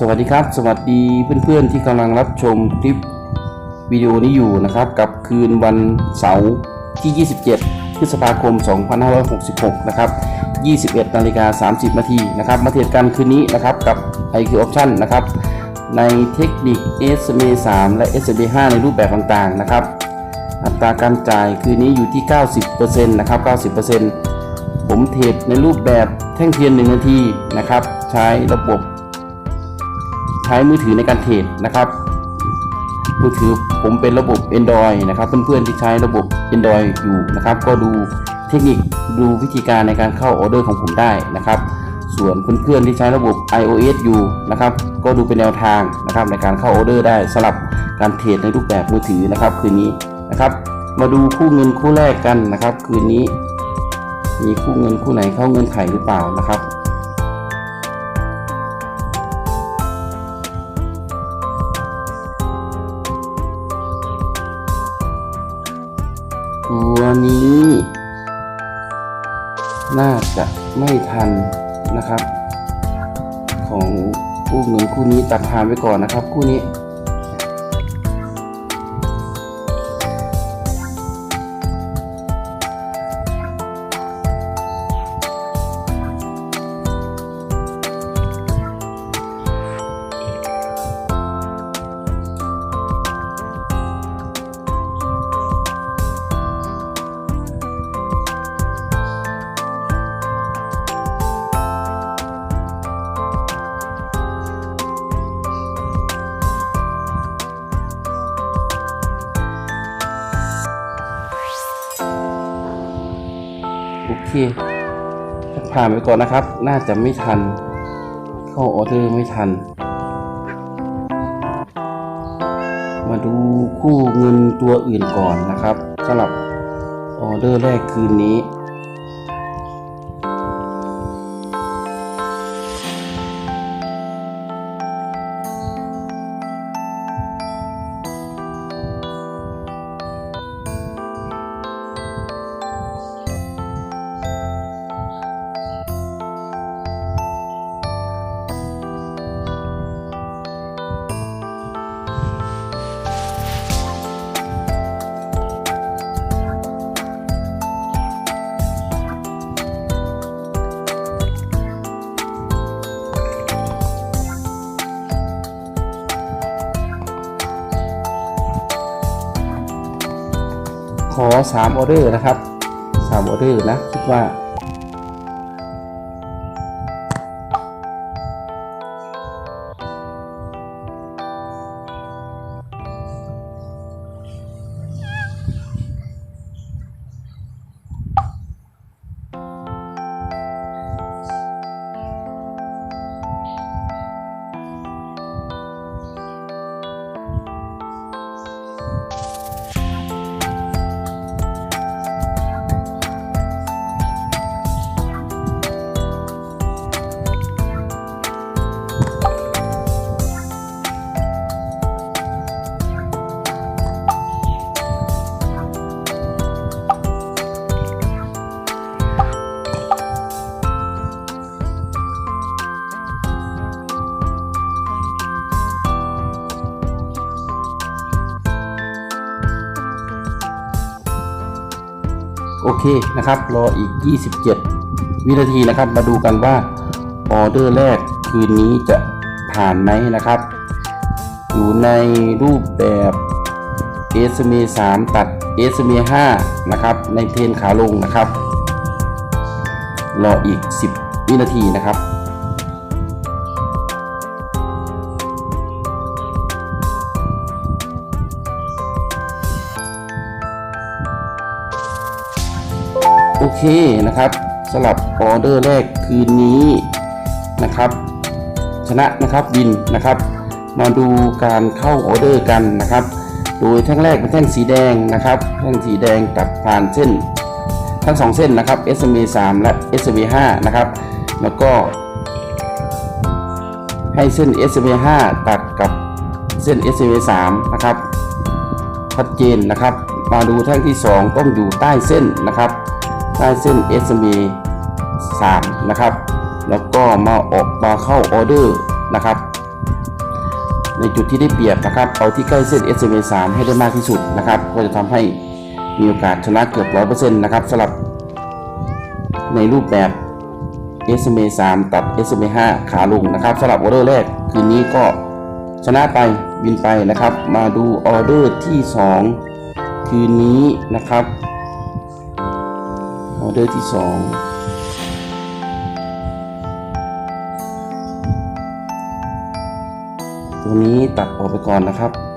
สวัสดีครับ สวัสดีเพื่อนๆที่กำลังรับชมคลิปวิดีโอนี้อยู่นะครับ กับคืนวันเสาร์ที่ 27 พฤษภาคม 2566 นะครับ 21นาฬิกา30 นาทีนะครับ มาเทียบกันคืนนี้นะครับกับ IQ Option นะครับ ในเทคนิค SMA 3 และ SMA 5 ในรูปแบบต่างๆนะครับ อัตราการจ่ายคืนนี้อยู่ที่ 90%นะครับ 90%ผมเทรดในรูปแบบแท่งเทียน 1 นาทีนะครับ ใช้ระบบ ใช้มือถือในการเทรดนะครับมือถือผมเป็นระบบ Android นะครับ เพื่อนๆที่ใช้ระบบ Android อยู่นะครับ ก็ดูเทคนิคดูวิธีการในการเข้าออเดอร์ของผมได้นะครับ ส่วนเพื่อนๆที่ใช้ระบบ iOS อยู่นะครับ ก็ดูเป็นแนวทางนะครับในการเข้าออเดอร์ได้สำหรับการเทรดในรูปแบบมือถือนะครับ คืนนี้นะครับ มาดูคู่เงินคู่แรกกันนะครับ คืนนี้ มีคู่เงินคู่ไหนเข้าเงินไขหรือเปล่านะครับ ตัวนี้ น่าจะไม่ทันนะครับ ของคู่เงินคู่นี้ตัดทานไปก่อนนะครับ คู่นี้ ทีผ่านไปก่อนนะครับ น่าจะไม่ทัน เข้าออเดอร์ไม่ทัน มาดูคู่เงินตัวอื่นก่อนนะครับสำหรับออเดอร์แรกคืนนี้ ขอสามออเดอร์นะครับสามออเดอร์นะคิดว่า เคนะครับรออีก 27 วินาทีนะครับ มาดูกันว่าออเดอร์แรกคืนนี้จะผ่านไหมนะครับ อยู่ในรูปแบบ SMA 3 ตัด SMA 5นะครับ ในเทนขาลงนะครับ รออีก 10 วินาทีนะครับ เคนะครับสำหรับออเดอร์แรกคืนนี้นะครับ ชนะนะครับบินนะครับ มาดูการเข้าออเดอร์กันนะครับ โดยแท่งแรกเป็นแท่งสีแดงนะครับแท่งสีแดงตัดผ่านเส้น ทั้งสองเส้นนะครับ SMA 3 และ SMA 5นะครับ แล้วก็ ให้เส้น SMA 5ตัดกับเส้น SMA 3นะครับชัดเจนนะครับ มาดูแท่งที่ 2 ต้องอยู่ใต้เส้นนะครับ ใต้เส้น SMA 3นะครับ แล้วก็มาออกมาเข้าออเดอร์นะครับ ในจุดที่ได้เปรียบนะครับเอาที่ใกล้เส้น SMA 3ให้ได้มากที่สุดนะครับ ก็จะทำให้มีโอกาสชนะเกือบ 100%นะครับสำหรับในรูปแบบ SMA 3 ตัด SMA 5 ขาลงนะครับสำหรับออเดอร์แรก คืนนี้ก็ชนะไปวินไปนะครับ มาดูออเดอร์ที่ 2 คืนนี้นะครับ อเดอร์ที่2ตัวนี้ตัดออกไปก่อนนะครับ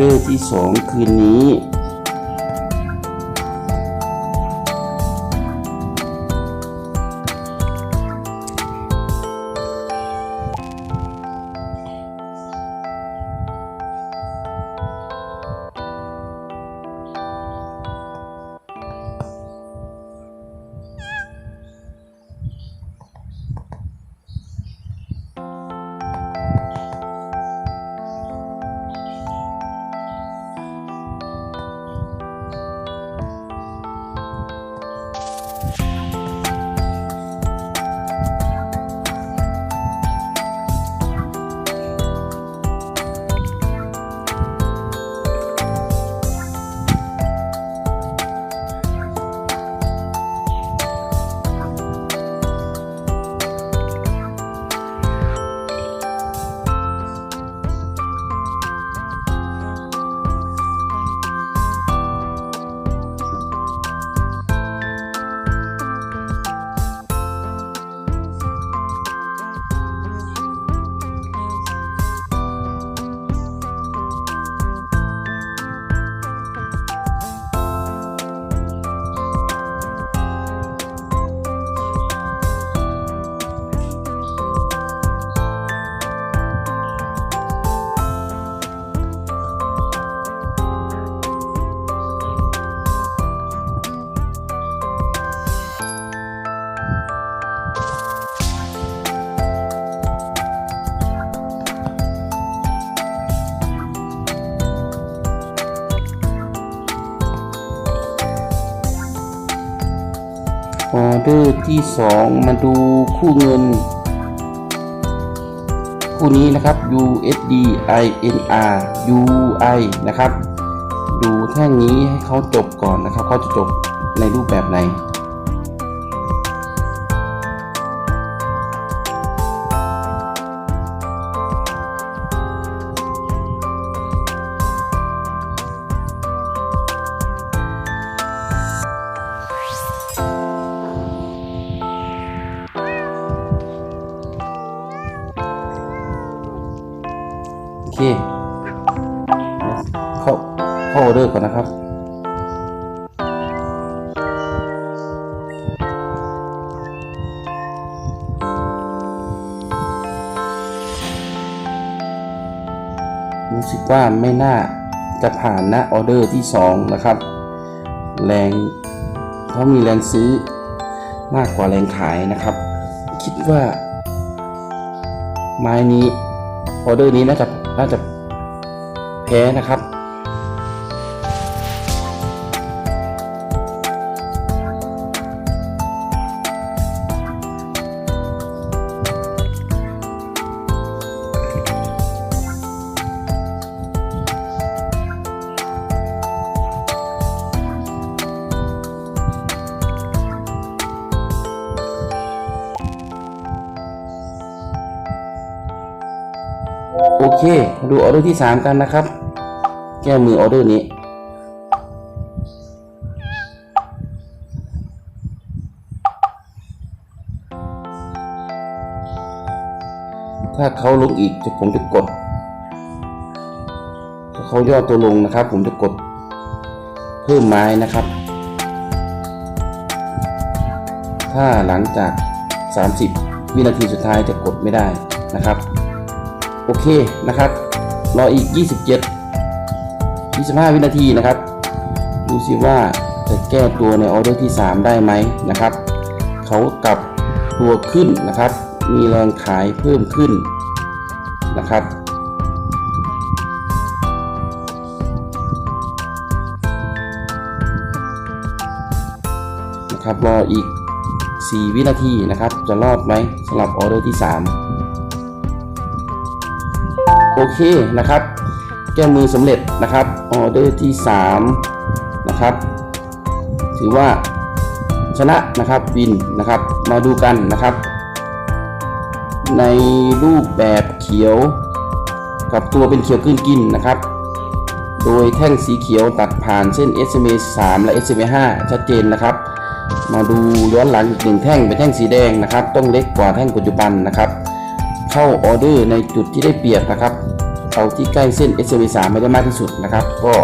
เดอร์ที่ 2 คืนนี้ ออเดอร์ที่ 2 มาดูคู่เงิน คู่นี้นะครับ USD INR UI นะครับ ดูแท่งนี้ให้เขาจบก่อนนะครับเขาจะจบในรูปแบบไหน เข้าออเดอร์ก่อนนะครับ รู้สึกว่าไม่น่าจะผ่านนะออเดอร์ที่ 2 นะครับ แรงเขามีแรงซื้อมากกว่าแรงขายนะครับ คิดว่า ไม้นี้ออเดอร์นี้น่าจะน่าจะแพ้นะครับ เค ดูออเดอร์ที่3กันนะครับ แก้มือออเดอร์นี้ ถ้าเขาลงอีกจะผมจะกด ถ้าเขาย่อตัวลงนะครับ ผมจะกด เพิ่มไม้นะครับ ถ้าหลังจาก 30 วินาทีสุดท้ายจะกดไม่ได้นะครับ โอเคนะครับ รออีก 27 25 วินาทีนะครับ ดูสิว่าจะแก้ตัวในออเดอร์ที่ 3 ได้ไหมนะครับ เขากลับตัวขึ้นนะครับ มีแรงขายเพิ่มขึ้นนะครับนะครับรออีก 4 วินาทีนะครับ จะรอดไหมสำหรับออเดอร์ที่ 3 โอเคนะครับ แก้มือสำเร็จนะครับออเดอร์ที่ 3 นะครับ ถือว่าชนะนะครับวินนะครับมาดูกันนะครับ ในรูปแบบเขียวกับตัวเป็นเขียวกลืนกินนะครับ โดยแท่งสีเขียวตัดผ่านเส้น SMA 3 และ SMA 5 ชัดเจนนะครับ มาดูย้อนหลังอีกหนึ่งแท่งเป็นแท่งสีแดงนะครับ ต้องเล็กกว่าแท่งปัจจุบันนะครับ เข้าออเดอร์ในจุดที่ได้เปรียบนะครับ เอาที่ใกล้เส้น s m 3ไม่ได้มากที่สุดนะครับ ก็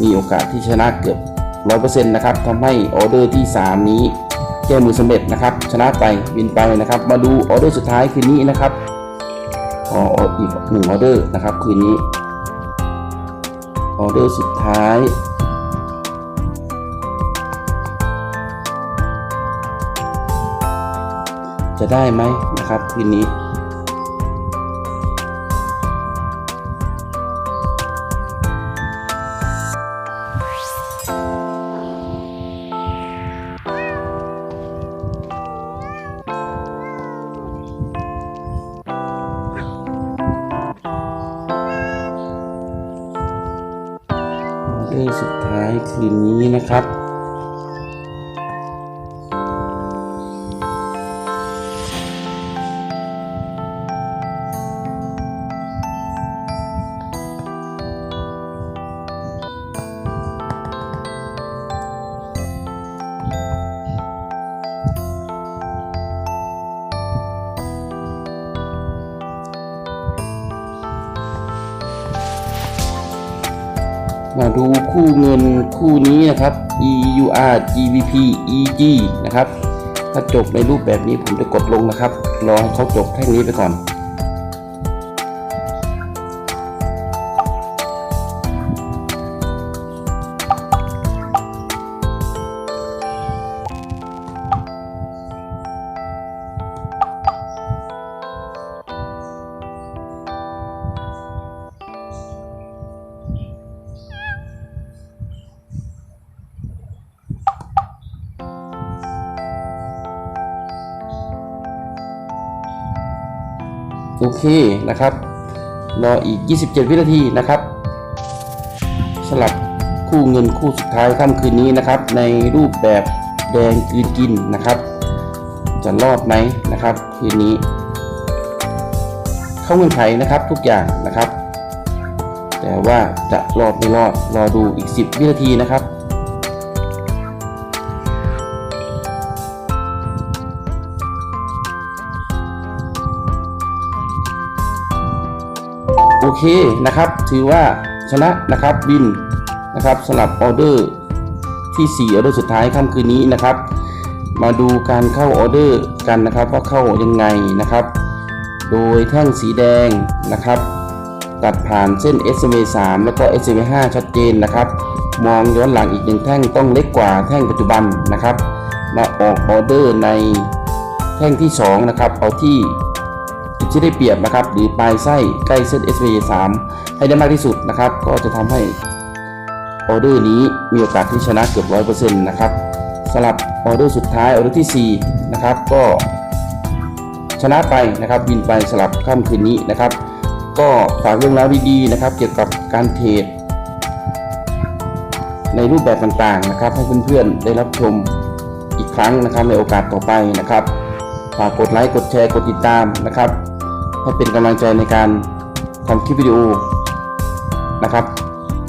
มีโอกาสที่ชนะเกือบ 100%นะครับทำให้ออเดอร์ที่ 3 นี้แก้มือสำเร็จนะครับ ชนะไปวินไปนะครับ มาดูออเดอร์สุดท้ายคืนนี้นะครับขออีกหนึ่งออเดอร์นะครับคืนนี้ออเดอร์สุดท้ายจะได้ไหมนะครับคืนนี้ ดูคู่เงินคู่นี้นะครับ EUR GBP EG นะครับ ถ้าจบในรูปแบบนี้ผมจะกดลงนะครับ รอให้เขาจบแท่งนี้ไปก่อน โอเคนะครับรออีก 27 วินาทีนะครับสลับคู่เงินคู่สุดท้ายค่ำคืนนี้นะครับ ในรูปแบบแดงกืนกินนะครับ จะรอดไหมนะครับ คืนนี้ เข้าเงื่อนไขนะครับทุกอย่างนะครับ แต่ว่าจะรอดไม่รอดรอดูอีก 10 วินาทีนะครับ โอเคนะครับ ถือว่าชนะนะครับวินนะครับสำหรับออเดอร์ที่4ออเดอร์สุดท้ายค่ำคืนนี้นะครับ มาดูการเข้าออเดอร์กันนะครับว่าเข้ายังไงนะครับ โดยแท่งสีแดงนะครับ ตัดผ่านเส้น SMA 3แล้วก็ SMA 5ชัดเจนนะครับ มองย้อนหลังอีกหนึ่งแท่งต้องเล็กกว่าแท่งปัจจุบันนะครับ มาออกออเดอร์ในแท่งที่ 2 นะครับ เอาที่ ที่ได้เปรียบนะครับหรือปลายไส้ใกล้เส้น s v 3ให้ได้มากที่สุดนะครับ ก็จะทำให้ออเดอร์นี้มีโอกาสที่ชนะเกือบ100%นะครับสำหรับออเดอร์สุดท้ายออเดอร์ที่4นะครับก็ชนะไปนะครับบินไปสลับค่ำคืนนี้นะครับ ก็ฝากเรื่องราวดีๆนะครับ เกี่ยวกับการเทรดในรูปแบบต่างๆนะครับ ให้เพื่อนๆได้รับชมอีกครั้งนะครับในโอกาสต่อไปนะครับ ฝากกดไลค์กดแชร์กดติดตามนะครับ ให้เป็นกำลังใจในการทำคลิปวิดีโอนะครับ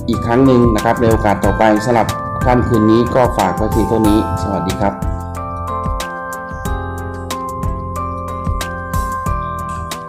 อีกครั้งหนึ่งนะครับในโอกาสต่อไปสำหรับค่ำคืนนี้ก็ฝากไว้เพียงเท่านี้ สวัสดีครับ